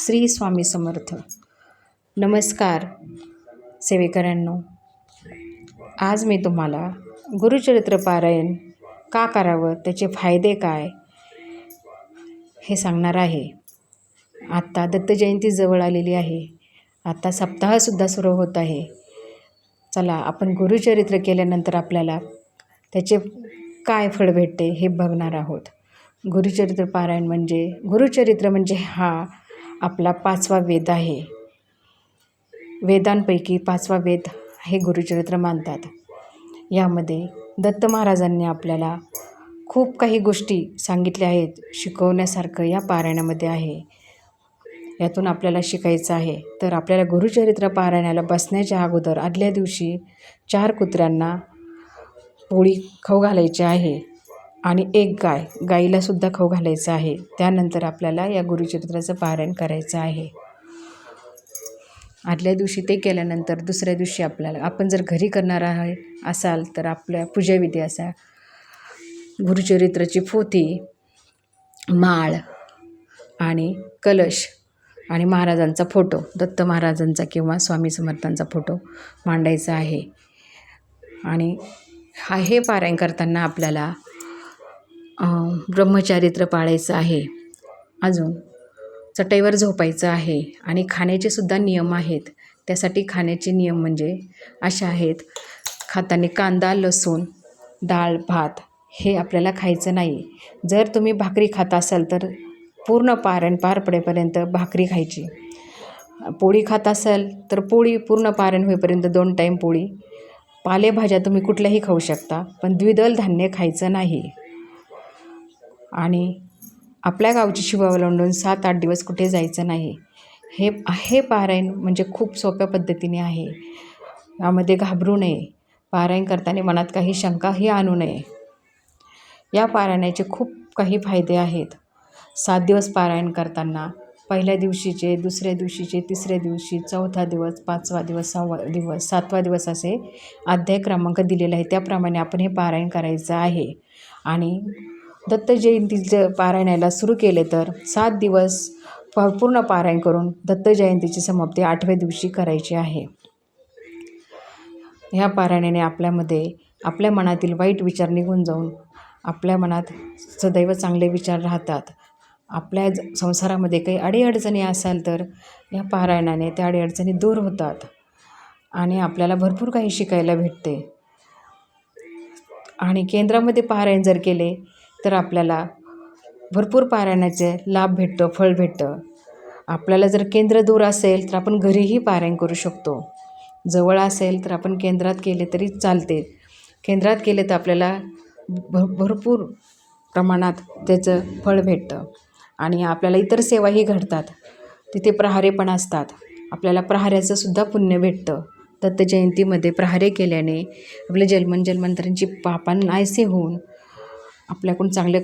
श्री स्वामी समर्थ. नमस्कार सेवेकऱ्यांनो. आज मी तुम्हाला गुरुचरित्र पारायण का करावं त्याचे फायदे काय हे सांगणार आहे. आत्ता दत्तजयंती जवळ आलेली आहे. आत्ता सप्ताहसुद्धा सुरू होत आहे. चला आपण गुरुचरित्र केल्यानंतर आपल्याला त्याचे काय फळ भेटते हे बघणार आहोत. गुरुचरित्र पारायण म्हणजे गुरुचरित्र म्हणजे हा आपला पाचवा वेद आहे. वेदांपैकी पाचवा वेद हे गुरुचरित्र मानतात. यामध्ये दत्त महाराजांनी आपल्याला खूप काही गोष्टी सांगितल्या आहेत शिकवण्यासारखं या पारायणामध्ये आहे. यातून आपल्याला शिकायचं आहे. तर आपल्याला गुरुचरित्र पारायणाला बसण्याच्या अगोदर आदल्या दिवशी चार कुत्र्यांना पोळी खाऊ घालायची आहे. आणि एक गाय गाईलासुद्धा खाऊ घालायचं आहे. त्यानंतर आपल्याला या गुरुचरित्राचं पारायण करायचं आहे. आदल्या दिवशी ते केल्यानंतर दुसऱ्या दिवशी आपल्याला आपण जर घरी करणार आहे असाल तर आपल्या पूजाविधी असा गुरुचरित्राची पोथी माळ आणि कलश आणि महाराजांचा फोटो दत्त महाराजांचा किंवा स्वामी समर्थांचा फोटो मांडायचा आहे. आणि हा हे पारायण करताना आपल्याला ब्रह्मचारित्र पाळायचं आहे. अजून चटईवर झोपायचं आहे आणि खाण्याचे सुद्धा नियम आहेत. त्यासाठी खाण्याचे नियम म्हणजे असे आहेत खाताना कांदा लसूण डाळ भात हे आपल्याला खायचं नाही. जर तुम्ही भाकरी खात असाल तर पूर्ण पारण पार पडेपर्यंत भाकरी खायची. पोळी खात असाल तर पोळी पूर्ण पारण होईपर्यंत दोन टाईम पोळी. पालेभाज्या तुम्ही कुठल्याही खाऊ शकता पण द्विदल धान्य खायचं नाही. आणि आपल्या गावची शिवा अवलंबून सात आठ दिवस कुठे जायचं नाही. हे हे पारायण म्हणजे खूप सोप्या पद्धतीने आहे. यामध्ये घाबरू नये. पारायण करताना मनात काही शंकाही आणू नये. या पारायणाचे खूप काही फायदे आहेत. सात दिवस पारायण करताना पहिल्या दिवशीचे दुसऱ्या दिवशीचे तिसऱ्या दिवशी चौथा दिवस पाचवा दिवस सहावा दिवस सातवा दिवस असे अध्याय क्रमांक दिलेले आहे त्याप्रमाणे आपण हे पारायण करायचं आहे. आणि दत्त जयंतीचं पारायणाला सुरू केले तर सात दिवस प पूर्ण पारायण करून दत्त जयंतीची समाप्ती आठव्या दिवशी करायची आहे. ह्या पारायणाने आपल्यामध्ये आपल्या मनातील वाईट विचार निघून जाऊन आपल्या मनात सदैव चांगले विचार राहतात. आपल्या संसारामध्ये काही अडीअडचणी असाल तर या पारायणाने त्या अडीअडचणी दूर होतात आणि आपल्याला भरपूर काही शिकायला भेटते. आणि केंद्रामध्ये पारायण जर केले तर आपल्याला भरपूर पारायणाचे लाभ भेटतं फळ भेटतं. आपल्याला जर केंद्र दूर असेल तर आपण घरीही पारायण करू शकतो. जवळ असेल तर आपण केंद्रात केले तरी चालते. केंद्रात केले तर आपल्याला भ भरपूर प्रमाणात त्याचं फळ भेटतं. आणि आपल्याला इतर सेवाही घडतात. तिथे प्रहारे पण असतात. आपल्याला प्रहाऱ्याचं सुद्धा पुण्य भेटतं. दत्त जयंतीमध्ये प्रहारे केल्याने आपल्या जन्मन जन्मांतरांची पापां नाहीसे होऊन आपल्याकडून चांगले